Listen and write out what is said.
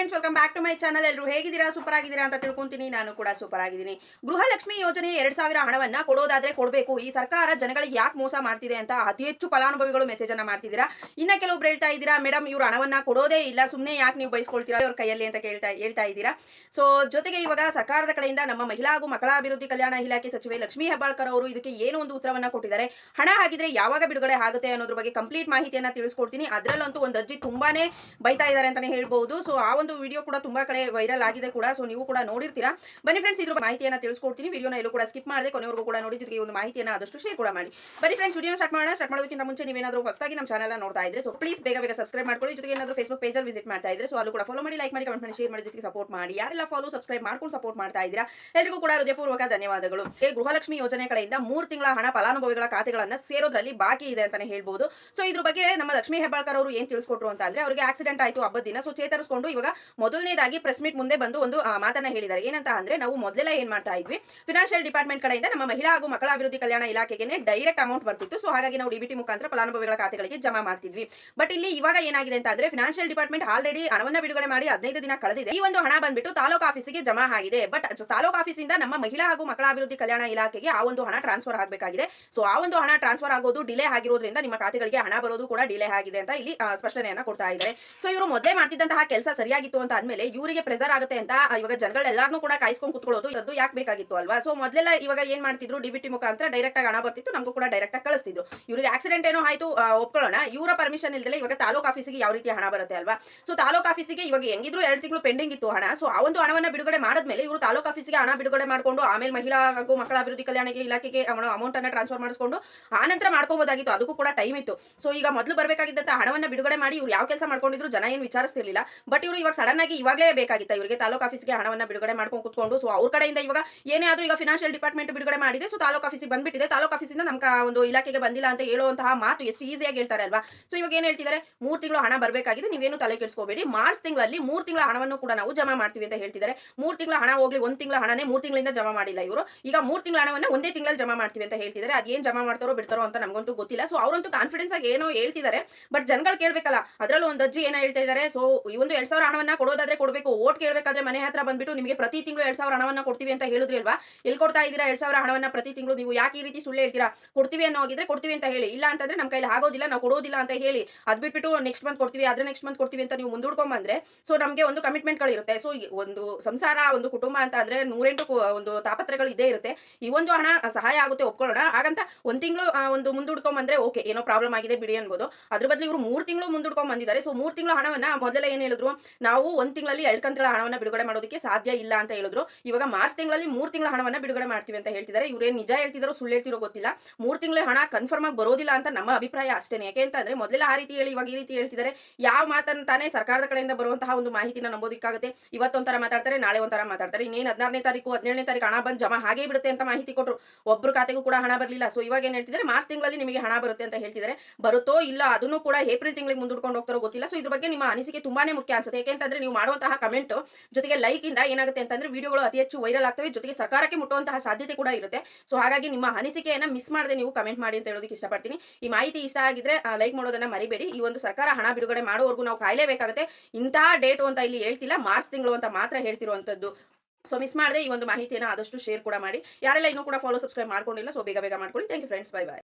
Friends welcome back to my channel ಎಲ್ಲರೂ ಹೇಗಿದ್ದೀರಾ? Super ಆಗಿದ್ದೀರಾ ಅಂತ ತಿಳ್ಕೊಂತೀನಿ. ನಾನು ಕೂಡ ಸೂಪರ್ ಆಗಿದ್ದೀನಿ. ಗೃಹಲಕ್ಷ್ಮಿ ಯೋಜನೆ ಎರಡ್ ಸಾವಿರ ಹಣವನ್ನ ಕೊಡೋದಾದ್ರೆ ಕೊಡಬೇಕು. ಈ ಸರ್ಕಾರ ಜನಗಳಿಗೆ ಯಾಕೆ ಮೋಸ ಮಾಡ್ತಿದೆ ಅಂತ ಅತಿ ಹೆಚ್ಚು ಫಲಾನುಭವಿಗಳು ಮೆಸೇಜ್ ಅನ್ನ ಮಾಡ್ತಿದ್ದೀರಾ? ಇನ್ನ ಕೆಲವೊಬ್ರು ಹೇಳ್ತಾ ಇದ್ದೀರಾ ಮೇಡಮ್ ಇವ್ರು ಹಣವನ್ನ ಕೊಡೋದೇ ಇಲ್ಲ. ಸುಮ್ಮನೆ ಯಾಕೆ ನೀವು ಬಯಸ್ಕೊಳ್ತೀರಾ ಇವ್ರ ಕೈಯಲ್ಲಿ ಅಂತ ಕೇಳ್ತಾ, ಹೇಳ್ತಾ ಇದ್ದೀರಾ. ಸೊ ಜೊತೆಗೆ ಇವಾಗ ಸರ್ಕಾರದ ಕಡೆಯಿಂದ ನಮ್ಮ ಮಹಿಳಾ ಹಾಗೂ ಮಕ್ಕಳ ಅಭಿವೃದ್ಧಿ ಕಲ್ಯಾಣ ಇಲಾಖೆ ಸಚಿವೆ ಲಕ್ಷ್ಮೀ ಹೆಬ್ಬಾಳ್ಕರ್ ಅವರು ಇದಕ್ಕೆ ಏನು ಒಂದು ಉತ್ತರವನ್ನ ಕೊಟ್ಟಿದ್ದಾರೆ? ಹಣ ಹಾಕಿದ್ರೆ ಯಾವಾಗ ಬಿಡುಗಡೆ ಆಗುತ್ತೆ ಅನ್ನೋದ್ರ ಬಗ್ಗೆ ಕಂಪ್ಲೀಟ್ ಮಾಹಿತಿಯನ್ನ ತಿಳಿಸ್ಕೊಡ್ತೀನಿ. ಅದರಲ್ಲಂತೂ ಒಂದು ಅಜ್ಜಿ ತುಂಬಾನೇ ಬೈತಾ ಇದ್ದಾರೆ ಅಂತಾನೆ ಹೇಳ್ಬಹುದು ಸೊ ಆ ಒಂದು ವಿಡಿಯೋ ಕೂಡ ತುಂಬಾ ಕಡೆ ವೈರಲ್ ಆಗಿದೆ ಕೂಡ ಸೊ ನೀವು ಕೂಡ ನೋಡಿರ್ತೀರಾ. ಬನ್ನಿ ಫ್ರೆಂಡ್ಸ್ ಇದ್ರ ಮಾಹಿತಿಯನ್ನು ತಿಳಿಸ್ಕೊಡ್ತೀನಿ. ವಿಡಿಯೋನ ಎಲ್ಲೂ ಕೂಡ ಸ್ಕಿಪ್ ಮಾಡಿದೆ ಕೊನೆವರೆಗೂ ಕೂಡ ನೋಡಿ, ಜೊತೆಗೆ ಒಂದು ಮಾಹಿತಿಯನ್ನ ಆದಷ್ಟು ಶೇರ್ ಕೂಡ ಮಾಡಿ. ಬನ್ನಿ ಫ್ರೆಂಡ್ಸ್ ವಿಡಿಯೋ ಸ್ಟಾರ್ಟ್ ಮಾಡೋಣ. ಸ್ಟಾರ್ಟ್ ಮಾಡೋದಕ್ಕಿಂತ ಮುಂಚೆ ನೀವೇನಾದರೂ ಹೊಸದಾಗಿ ನಮ್ಮ ಚಾನಲ್ ನೋಡ್ತಾ ಇದ್ರೆ ಸೊ ಪ್ಲೀಸ್ ಬೇಗ ಬೇಗ ಸಬ್ಸ್ಕ್ರೈಬ್ ಮಾಡ್ಕೊಳ್ಳಿ. ಜೊತೆಗೆ ಏನಾದರೂ ಫೇಸ್ಬುಕ್ ಪೇಜಲ್ಲಿ ವಿಸಿಟ್ ಮಾಡ್ತಾ ಇದ್ರೆ ಸೊ ಅಲ್ಲೂ ಕೂಡ ಫಾಲೋ ಮಾಡಿ ಲೈಕ್ ಮಾಡಿ ಕಮೆಂಟ್ ಮಾಡಿ ಶೇರ್ ಮಾಡಿ, ಜೊತೆಗೆ ಸಪೋರ್ಟ್ ಮಾಡಿ. ಯಾರೆಲ್ಲ ಫಾಲೋ ಸಬ್ಸ್ಕ್ರೈಬ್ ಮಾಡ್ಕೊಂಡು ಸಪೋರ್ಟ್ ಮಾಡ್ತಾ ಇದ್ದೀರಾ ಎಲ್ಲರಿಗೂ ಕೂಡ ಹೃದಯಪೂರ್ವಕ ಧನ್ಯವಾದಗಳು. ಹೇ ಗೃಹಲಕ್ಷ್ಮಿ ಯೋಜನೆ ಕಡೆಯಿಂದ ಮೂರು ತಿಂಗಳ ಹಣ ಫಲಾನುಭವಿಗಳ ಖಾತೆಗಳನ್ನು ಸೇರೋದ್ರಲ್ಲಿ ಬಾಕಿ ಇದೆ ಅಂತಾನೆ ಹೇಳ್ಬೋದು. ಸೊ ಇದ್ರ ಬಗ್ಗೆ ನಮ್ಮ ಲಕ್ಷ್ಮೀ ಹೆಬ್ಬಾಳ್ಕರ್ ಅವರು ಏನ್ ತಿಳಿಸ್ಕೊಟ್ರು ಅಂತ ಅಂದ್ರೆ, ಅವರಿಗೆ ಆಕ್ಸಿಡೆಂಟ್ ಆಯ್ತು ಹಬ್ಬದ ದಿನ ಸೊ ಚೇತರಿಸಿಕೊಂಡು ಇವಾಗ ಮೊದಲನೇದಾಗಿ ಪ್ರೆಸ್ ಮೀಟ್ ಮುಂದೆ ಬಂದು ಒಂದು ಮಾತನ್ನ ಹೇಳಿದ್ದಾರೆ. ಏನಂತ ಅಂದ್ರೆ, ನಾವು ಮೊದಲೆಲ್ಲ ಏನ್ ಮಾಡ್ತಾ ಇದ್ವಿ? ಫಿನಾನ್ಷಿಯಲ್ ಡಿಪಾರ್ಟ್ಮೆಂಟ್ ಕಡೆಯಿಂದ ನಮ್ಮ ಮಹಿಳಾ ಹಾಗೂ ಮಕ್ಕಳ ಅಭಿವೃದ್ಧಿ ಕಲ್ಯಾಣ ಇಲಾಖೆಗೆ ಡೈರೆಕ್ಟ್ ಅಮೌಂಟ್ ಬರ್ತಿತ್ತು. ಸೊ ಹಾಗಾಗಿ ನಾವು ಡಿಬಿಟಿ ಮುಖಾಂತರ ಫಲಾನುಭವಿಗಳ ಖಾತೆಗಳಿಗೆ ಜಮಾ ಮಾಡ್ತಿದ್ವಿ. ಬಟ್ ಇಲ್ಲಿ ಇವಾಗ ಏನಾಗಿದೆ ಅಂತ ಅಂದ್ರೆ ಫಿನಾನ್ಷಿಯಲ್ ಡಿಪಾರ್ಟ್ಮೆಂಟ್ ಆಲ್ರೆಡಿ ಹಣವನ್ನ ಬಿಡುಗಡೆ ಮಾಡಿ ಹದಿನೈದು ದಿನ ಕಳೆದಿದೆ. ಈ ಒಂದು ಹಣ ಬಂದ್ಬಿಟ್ಟು ತಾಲೂಕು ಆಫೀಸಿಗೆ ಜಮಾ ಆಗಿದೆ. ಬಟ್ ತಾಲೂಕು ಆಫೀಸಿಂದ ನಮ್ಮ ಮಹಿಳಾ ಹಾಗೂ ಮಕ್ಕಳ ಅಭಿವೃದ್ಧಿ ಕಲ್ಯಾಣ ಇಲಾಖೆಗೆ ಆ ಒಂದು ಹಣ ಟ್ರಾನ್ಸ್ಫರ್ ಆಗಬೇಕಾಗಿದೆ. ಸೊ ಆ ಒಂದು ಹಣ ಟ್ರಾನ್ಸ್ಫರ್ ಆಗೋದು ಡಿಲೇ ಆಗಿರೋದ್ರಿಂದ ನಿಮ್ಮ ಖಾತೆಗಳಿಗೆ ಹಣ ಬರೋದು ಕೂಡ ಡಿಲೇ ಆಗಿದೆ ಅಂತ ಇಲ್ಲಿ ಸ್ಪಷ್ಟನೆಯನ್ನ ಕೊಡ್ತಾ ಇದ್ದಾರೆ. ಸೊ ಇವರು ಮೊದಲೇ ಮಾಡ್ತಿದ್ದಂತಹ ಕೆಲಸ ಸರಿಯಾಗಿತ್ತು ಅಂತ ಆದ್ಮೇಲೆ ಇವರಿಗೆ ಪ್ರೆಸರ್ ಆಗುತ್ತೆ ಅಂತ ಇವಾಗ ಜನಗಳೆಲ್ಲಾರನ್ನೂ ಕೂಡ ಕಾಯಿಸ್ಕೊಂಡು ಕುತ್ಕೊಳ್ಳೋದು ಇದ್ದು ಯಾಕೆ ಬೇಕಾಗಿತ್ತು ಅಲ್ವಾ? ಸೊ ಮೊದಲೆಲ್ಲ ಇವಾಗ ಏನ್ ಮಾಡ್ತಿದ್ರು ಡಿಬಿಟಿ ಮುಖಾಂತರ ಡೈರೆಕ್ಟ್ ಆಗಿ ಹಣ ಬರ್ತಿತ್ತು, ನಮಗೂ ಕೂಡ ಡೈರೆಕ್ಟ್ ಆಗಿ ಕಳಿಸ್ತಿದ್ರು. ಇವರಿಗೆ ಆಕ್ಸಿಡೆಂಟ್ ಏನೋ ಆಯ್ತು ಒಪ್ಕೊಳ್ಳೋಣ. ಇವರ ಪರ್ಮಿಷನ್ ಇಲ್ದಲೆ ಇವಾಗ ತಾಲೂಕು ಆಫೀಸಿಗೆ ಯಾವ ರೀತಿ ಹಣ ಬರುತ್ತೆ ಅಲ್ವಾ? ಸೊ ತಾಲೂಕು ಆಫೀಸಿಗೆ ಇವಾಗ ಹೆಂಗಿದ್ರು ಎರಡು ತಿಂಗಳು ಪೆಂಡಿಂಗ್ ಇತ್ತು ಹಣ. ಸೊ ಆ ಒಂದು ಹಣವನ್ನ ಬಿಡುಗಡೆ ಮಾಡಿದ್ಮೇಲೆ ಇವರು ತಾಲೂಕು ಆಫೀಸಿಗೆ ಹಣ ಬಿಡುಗಡೆ ಮಾಡಿಕೊಂಡು, ಆಮೇಲೆ ಮಹಿಳಾ ಹಾಗೂ ಮಕ್ಕಳ ಅಭಿವೃದ್ಧಿ ಕಲ್ಯಾಣ ಇಲಾಖೆಗೆ ಅಮೌಂಟ್ ಅನ್ನ ಟ್ರಾನ್ಸ್ಫರ್ ಮಾಡಿಸ್ಕೊಂಡು, ಆ ನಂತರ ಮಾಡ್ಕೋಬಹುದಾಗಿತ್ತು ಅದಕ್ಕೂ ಕೂಡ ಟೈಮ್ ಇತ್ತು. ಸೊ ಈಗ ಮೊದಲು ಬರಬೇಕಾಗಿದ್ದಂತ ಹಣವನ್ನ ಬಿಡುಗಡೆ ಮಾಡಿ ಇವ್ರು ಯಾವ ಕೆಲಸ ಮಾಡ್ಕೊಂಡಿದ್ರು, ಜನ ಏನು ವಿಚಾರಿಸ್ತಿರ್ಲಿಲ್ಲ. ಬಟ್ ಇವರು ಇವಾಗ ಸಡನ್ ಆಗಿ ಇವಾಗಲೇ ಬೇಕಾಗಿತ್ತು. ಇವರಿಗೆ ತಾಲೂಕು ಆಫೀಸ್ಗೆ ಹಣವನ್ನ ಬಿಡುಗಡೆ ಮಾಡ್ಕೊಂಡು ಕುತ್ಕೊಂಡು ಸೊ ಅವ್ರ ಕಡೆಯಿಂದ ಇವಾಗ ಏನೇ ಆದರೂ ಈಗ ಫಿನಾನ್ಷಿಯಲ್ ಡಿಪಾರ್ಟ್ಮೆಂಟ್ ಬಿಡುಗಡೆ ಮಾಡಿದೆ ಸೊ ತಾಲೂಕು ಆಫೀಸಿಗೆ ಬಂದ್ಬಿಟ್ಟಿದೆ. ತಾಲೂಕು ಆಫೀಸಿಂದ ನಮ್ಮ ಒಂದು ಇಲಾಖೆಗೆ ಬಂದಿಲ್ಲ ಅಂತ ಹೇಳುವಂತಹ ಮಾತು ಎಷ್ಟು ಈಸಿಯಾಗಿ ಹೇಳ್ತಾರೆ ಅಲ್ವಾ? ಸೊ ಇವಾಗ ಏನು ಹೇಳ್ತಿದ್ದಾರೆ ಮೂರು ತಿಂಗಳು ಹಣ ಬರಬೇಕಾಗಿದೆ, ನೀವೇನು ತಲೆ ಕೆಡಿಸ್ಕೋಬೇಡಿ. ಮಾರ್ಚ್ ತಿಂಗಳಲ್ಲಿ ಮೂರು ತಿಂಗಳ ಹಣವನ್ನು ಕೂಡ ನಾವು ಜಮಾ ಮಾಡ್ತೀವಿ ಅಂತ ಹೇಳ್ತಿದ್ದಾರೆ ಮೂರು ತಿಂಗಳ ಹಣ ಹೋಗ್ಲಿ, ಒಂದು ತಿಂಗಳ ಹಣನೇ ಮೂರು ತಿಂಗಳಿಂದ ಜಮಾ ಮಾಡಿಲ್ಲ ಇವರು. ಈಗ ಮೂರು ತಿಂಗಳ ಹಣವನ್ನ ಒಂದೇ ತಿಂಗಳಲ್ಲಿ ಜಮಾ ಮಾಡ್ತೀವಿ ಅಂತ ಹೇಳ್ತಿದ್ದಾರೆ ಅದೇನು ಜಮಾ ಮಾಡ್ತಾರೋ ಬಿಡ್ತಾರೋ ಅಂತ ನಮಗಂತೂ ಗೊತ್ತಿಲ್ಲ. ಸೊ ಅವರಂತೂ ಕಾನ್ಫಿಡೆನ್ಸ್ ಆಗಿ ಏನೋ ಹೇಳ್ತಿದ್ದಾರೆ ಬಟ್ ಜನಗಳು ಕೇಳಬೇಕಲ್ಲ, ಅದರಲ್ಲೂ ಒಂದು ಅಜ್ಜಿ ಏನೋ ಹೇಳ್ತಾ ಇದ್ದಾರೆ ಸೊ ಈ ಒಂದು ಎರಡು ಸಾವಿರ ಹಣವನ್ನ ಕೊಡೋದಾದ್ರೆ ಕೊಡಬೇಕು. ಓಟ್ ಕೇಳಬೇಕಾದ್ರೆ ಮನೆ ಹತ್ರ ಬಂದ್ಬಿಟ್ಟು ನಿಮಗೆ ಪ್ರತಿ ತಿಂಗಳು ಎರಡ್ ಸಾವಿರ ಹಣವನ್ನ ಕೊಡ್ತೀವಿ ಅಂತ ಹೇಳಿದ್ರಿ ಅಲ್ವಾ? ಎಲ್ಲಿ ಕೊಡ್ತಾ ಇದೀರಾ ಎರಡ್ ಸಾವಿರ ಹಣವನ್ನ ಪ್ರತಿ ತಿಂಗಳು? ನೀವು ಯಾಕೆ ಈ ರೀತಿ ಸುಳ್ಳು ಹೇಳ್ತೀರಾ? ಕೊಡ್ತೀವಿ ಅನ್ನೋ ಆಗಿದ್ರೆ ಕೊಡ್ತೀವಿ ಅಂತ ಹೇಳಿ. ಇಲ್ಲ ಅಂತಂದ್ರೆ ನಮ್ಮ ಕೈಲಿ ಆಗೋದಿಲ್ಲ, ನಾವು ಕೊಡೋದಿಲ್ಲ ಅಂತ ಹೇಳಿ. ಅದ್ ಬಿಟ್ಬಿಟ್ಟು ನೆಕ್ಸ್ಟ್ ಮಂತ್ ಕೊಡ್ತೀವಿ ಅದ್ರ ನೆಕ್ಸ್ಟ್ ಮಂತ್ ಕೊಡ್ತೀವಿ ಅಂತ ನೀವು ಮುಂದೂಡ್ಕೊಂಡ್ ಬಂದ್ರೆ ಸೊ ನಮಗೆ ಒಂದು ಕಮಿಟ್ಮೆಂಟ್ಗಳಿರುತ್ತೆ ಸೊ ಒಂದು ಸಂಸಾರ, ಒಂದು ಕುಟುಂಬ ಅಂತ ಅಂದ್ರೆ ನೂರೆಂಟು ಒಂದು ತಾಪತ್ರಗಳು ಇದೇ ಇರುತ್ತೆ. ಈ ಒಂದು ಹಣ ಸಹಾಯ ಆಗುತ್ತೆ, ಒಪ್ಕೊಳ್ಳೋಣ. ಹಾಗಂತ ಒಂದ್ ತಿಂಗಳು ಒಂದು ಮುಂದೂಡ್ಕೊಂಡ್ ಬಂದ್ರೆ ಓಕೆ ಏನೋ ಪ್ರಾಬ್ಲಮ್ ಆಗಿದೆ ಬಿಡಿ ಅನ್ಬೋದು. ಅದ್ರ ಬದಲು ಇವರು ಮೂರು ತಿಂಗಳು ಮುಂದೂಡ್ಕೊಂಡ್ ಬಂದಿದ್ದಾರೆ ಸೊ ಮೂರು ತಿಂಗಳು ಹಣವನ್ನ ಮೊದಲೇ ಏನ್ ಹೇಳಿದ್ರು? ನಾವು ಒಂದ್ ತಿಂಗಳಲ್ಲಿ ಎರಡು ಹಣವನ್ನ ಬಿಡುಗಡೆ ಮಾಡೋದಕ್ಕೆ ಸಾಧ್ಯ ಇಲ್ಲ ಅಂತ ಹೇಳಿದ್ರು. ಇವಾಗ ಮಾರ್ಚ್ ತಿಂಗಳಲ್ಲಿ ಮೂರು ತಿಂಗಳ ಹಣವನ್ನ ಬಿಡುಗಡೆ ಮಾಡ್ತೀವಿ ಅಂತ ಹೇಳ್ತಿದ್ದಾರೆ ಇವ್ರೇನ್ ನಿಜ ಹೇಳ್ತಿದಾರೋ ಸುಳ್ಳು ಹೇಳ್ತಿರೋ ಗೊತ್ತಿಲ್ಲ. ಮೂರು ತಿಂಗಳ ಹಣ ಕನ್ಫರ್ಮ್ ಆಗಿ ಬರೋದಿಲ್ಲ ಅಂತ ನಮ್ಮ ಅಭಿಪ್ರಾಯ ಅಷ್ಟೇ ಯಾಕೆ ಅಂತಂದ್ರೆ ಮೊದಲೆಲ್ಲ ಆ ರೀತಿ ಹೇಳಿ, ಇವಾಗ ಈ ರೀತಿ ಹೇಳ್ತಿದ್ದಾರೆ ಯಾವ ಮಾತನ್ನ ತಾನೇ ಸರ್ಕಾರದ ಕಡೆಯಿಂದ ಬರುವಂತಹ ಒಂದು ಮಾಹಿತಿನ ನಂಬೋದಕ್ಕಾಗುತ್ತೆ. ಇವತ್ತೊಂಥರ ಮಾತಾಡ್ತಾರೆ, ನಾಳೆ ಒಂಥರ ಮಾತಾಡ್ತಾರೆ. ಇನ್ನೇನು ಹದಿನಾರನೇ ತಾರೀಕು, ಹದಿನೇಳನೇ ತಾರೀಕು ಹಣ ಬಂದು ಜಮಾ ಹಾಗೆ ಬಿಡುತ್ತೆ ಅಂತ ಮಾಹಿತಿ ಕೊಟ್ಟರು ಒಬ್ರು ಖಾತೆಗೂ ಕೂಡ ಹಣ ಬರಲಿಲ್ಲ. ಸೊ ಇವಾಗ ಏನು ಹೇಳ್ತಿದ್ದಾರೆ ಮಾರ್ಚ್ ತಿಂಗಳಲ್ಲಿ ನಿಮಗೆ ಹಣ ಬರುತ್ತೆ ಅಂತ ಹೇಳ್ತಿದ್ದಾರೆ ಬರುತ್ತೋ ಇಲ್ಲ ಅದನ್ನು ಕೂಡ ಏಪ್ರಿಲ್ ತಿಂಗಳಿಗೆ ಮುಂದೂಡ್ಕೊಂಡು ಹೋಗ್ತಾರೋ ಗೊತ್ತಿಲ್ಲ. ಸೊ ಇದ್ರ ಬಗ್ಗೆ ನಿಮ್ಮ ಅನಿಸಿಕೆ ತುಂಬಾನೇ ಮುಖ್ಯ ಅನ್ಸುತ್ತೆ. ಯಾಕೆಂತಂದ್ರೆ ನೀವು ಮಾಡುವಂತಹ ಕಮೆಂಟ್ ಜೊತೆಗೆ ಲೈಕ್ ಇಂದ ಏನಾಗುತ್ತೆ ಅಂತಂದ್ರೆ ವಿಡಿಯೋಗಳು ಅತಿ ಹೆಚ್ಚು ವೈರಲ್ ಆಗ್ತವೆ. ಜೊತೆಗೆ ಸರ್ಕಾರಕ್ಕೆ ಮುಟ್ಟುವಂತಹ ಸಾಧ್ಯತೆ ಕೂಡ ಇರುತ್ತೆ. ಸೊ ಹಾಗಾಗಿ ನಿಮ್ಮ ಅನಿಸಿಕೆಯನ್ನ ಮಿಸ್ ಮಾಡದೆ ನೀವು ಕಮೆಂಟ್ ಮಾಡಿ ಅಂತ ಹೇಳೋದಕ್ಕೆ ಇಷ್ಟಪಡ್ತೀನಿ. ಈ ಮಾಹಿತಿ ಇಷ್ಟ ಆಗಿದ್ರೆ ಲೈಕ್ ಮಾಡೋದನ್ನ ಮರಿಬೇಡಿ. ಈ ಒಂದು ಸರ್ಕಾರ ಹಣ ಬಿಡುಗಡೆ ಮಾಡೋವರೆಗೂ ನಾವು ಕಾಯಲೇಬೇಕಾಗುತ್ತೆ. ಇಂತಹ ಡೇಟು ಅಂತ ಇಲ್ಲಿ ಹೇಳ್ತಿಲ್ಲ, ಮಾರ್ಚ್ ತಿಂಗಳು ಅಂತ ಮಾತ್ರ ಹೇಳ್ತಿರುವಂತದ್ದು. ಸೊ ಮಿಸ್ ಮಾಡದೆ ಈ ಒಂದು ಮಾಹಿತಿಯನ್ನು ಆದಷ್ಟು ಶೇರ್ ಕೂಡ ಮಾಡಿ. ಯಾರೆಲ್ಲ ಇನ್ನೂ ಕೂಡ ಫಾಲೋ ಸಬ್ಸ್ಕ್ರೈಬ್ ಮಾಡ್ಕೊಂಡಿಲ್ಲ ಸೊ ಬೇಗ ಬೇಗ ಮಾಡ್ಕೊಳ್ಳಿ. Thank you friends bye bye